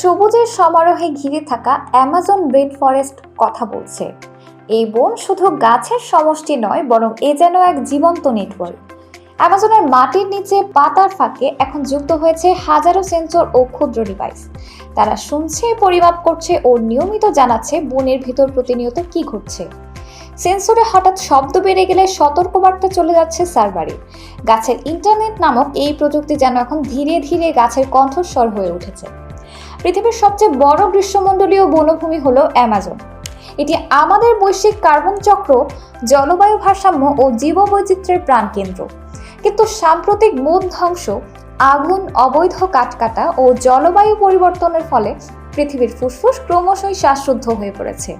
সবুজের সমারোহে ঘিরে থাকা অ্যামাজন রেড ফরেস্ট কথা বলছে। এই বন শুধু গাছের সমষ্টি নয়, বরং এ যেন এক জীবন্ত নেটওয়ার্ক। অ্যামাজনের মাটির নিচে পাতার ফাঁকে এখন যুক্ত হয়েছে হাজারো সেন্সর ও ক্ষুদ্র ডিভাইস। তারা শুনছে, পরিমাপ করছে ও নিয়মিত জানাচ্ছে বনের ভিতর প্রতিনিয়ত কি ঘটছে। সেন্সরে হঠাৎ শব্দ বেড়ে গেলে সতর্কবার্তা চলে যাচ্ছে সার্ভারে। গাছের ইন্টারনেট নামক এই প্রযুক্তি যেন এখন ধীরে ধীরে গাছের কণ্ঠস্বর হয়ে উঠেছে। পৃথিবীর সবচেয়ে বড় গ্রীষ্মমণ্ডলীয় বনভূমি হল অ্যামাজন। এটি আমাদের বৈশ্বিক কার্বন চক্র, জলবায়ু ভারসাম্য ও জীববৈচিত্র্যের প্রাণকেন্দ্র। কিন্তু সাম্প্রতিক বন ধ্বংস, আগুন, অবৈধ কাটকাটা ও জলবায়ু পরিবর্তনের ফলে পৃথিবীর ফুসফুস ক্রমশই শ্বাসরুদ্ধ হয়ে পড়েছে।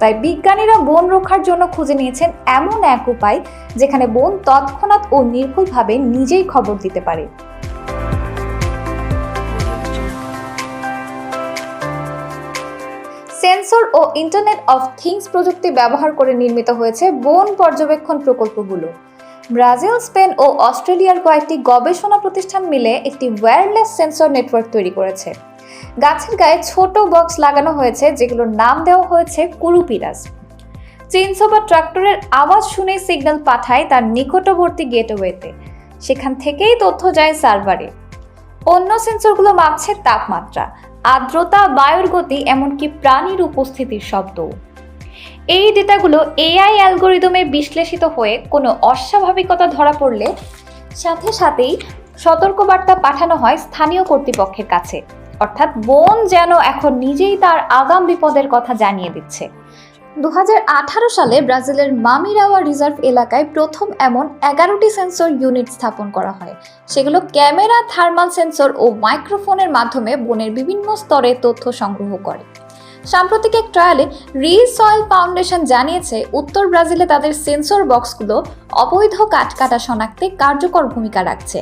তাই বিজ্ঞানীরা বন রক্ষার জন্য খুঁজে নিয়েছেন এমন এক উপায় যেখানে বন তৎক্ষণাৎ ও নির্ভুলভাবে নিজেই খবর দিতে পারে। সেন্সর ও ইন্টারনেট অফ থিংস প্রযুক্তি ব্যবহার করে নির্মিত হয়েছে বন পর্যবেক্ষণ প্রকল্পগুলো। ব্রাজিল, স্পেন ও অস্ট্রেলিয়ার কয়েকটি গবেষণা প্রতিষ্ঠান মিলে একটি ওয়্যারলেস সেন্সর নেটওয়ার্ক তৈরি করেছে। গাছের গায়ে ছোট বক্স লাগানো হয়েছে যেগুলোর নাম দেওয়া হয়েছে কুরুপিরাস। চেইনসো বা ট্রাক্টরের আওয়াজ শুনে সিগন্যাল পাঠায় তার নিকটবর্তী গেটওয়েতে। সেখান থেকেই তথ্য যায় সার্ভারে। অন্য সেন্সরগুলো মাপছে তাপমাত্রা। আর্দ্রতা, বায়ুর গতি, এমনকি প্রাণীর উপস্থিতির শব্দ। এই ডেটাগুলো এআই অ্যালগোরিদমে বিশ্লেষিত হয়ে কোনো অস্বাভাবিকতা ধরা পড়লে সাথে সাথেই সতর্কবার্তা পাঠানো হয় স্থানীয় কর্তৃপক্ষের কাছে। অর্থাৎ বন যেন এখন নিজেই তার আগাম বিপদের কথা জানিয়ে দিচ্ছে। দু হাজার আঠারো সালে ব্রাজিলের মামিরাওয়া রিজার্ভ এলাকায় প্রথম এমন এগারোটি সেন্সর ইউনিট স্থাপন করা হয়। সেগুলো ক্যামেরা, থার্মাল সেন্সর ও মাইক্রোফোনের মাধ্যমে বনের বিভিন্ন স্তরে তথ্য সংগ্রহ করে। সাম্প্রতিক এক ট্রায়ালে রিসয়েল ফাউন্ডেশন জানিয়েছে, উত্তর ব্রাজিলে তাদের সেন্সর বক্সগুলো অবৈধ কাঠকাটা শনাক্তে কার্যকর ভূমিকা রাখছে।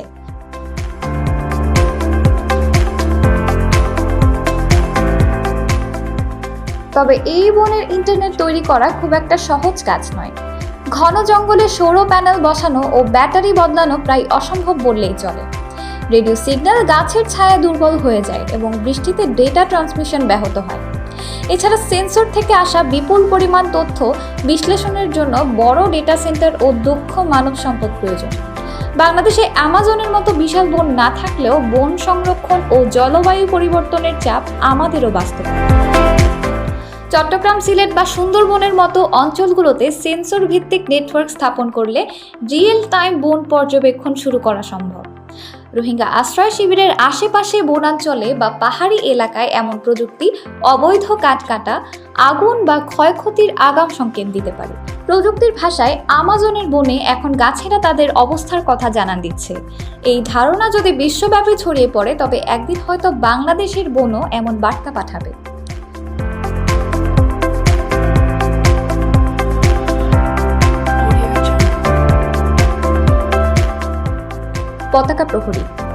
তবে এই বনের ইন্টারনেট তৈরি করা খুব একটা সহজ কাজ নয়। ঘন জঙ্গলে সৌর প্যানেল বসানো ও ব্যাটারি বদলানো প্রায় অসম্ভব বললেই চলে। রেডিও সিগন্যাল গাছের ছায়া দুর্বল হয়ে যায় এবং বৃষ্টিতে ডেটা ট্রান্সমিশন ব্যাহত হয়। এছাড়া সেন্সর থেকে আসা বিপুল পরিমাণ তথ্য বিশ্লেষণের জন্য বড় ডেটা সেন্টার ও দক্ষ মানব সম্পদ প্রয়োজন। বাংলাদেশে অ্যামাজনের মতো বিশাল বন না থাকলেও বন সংরক্ষণ ও জলবায়ু পরিবর্তনের চাপ আমাদেরও বাস্তব। চট্টগ্রাম সিলেট বা সুন্দরবনের মতো অঞ্চলগুলোতে সেন্সর ভিত্তিক নেটওয়ার্ক স্থাপন করলে রিয়েল টাইম বন পর্যবেক্ষণ শুরু করা সম্ভব। রোহিঙ্গা আশ্রয় শিবিরের আশেপাশে বনাঞ্চলে বা পাহাড়ি এলাকায় এমন প্রযুক্তি, অবৈধ কাটকাটা, আগুন বা ক্ষয়ক্ষতির আগাম সংকেত দিতে পারে। প্রযুক্তির ভাষায় আমাজনের বনে এখন গাছেরা তাদের অবস্থার কথা জানান দিচ্ছে। এই ধারণা যদি বিশ্বব্যাপী ছড়িয়ে পড়ে, তবে একদিন হয়তো বাংলাদেশের বনও এমন বার্তা পাঠাবে। পতাকা প্রহরী।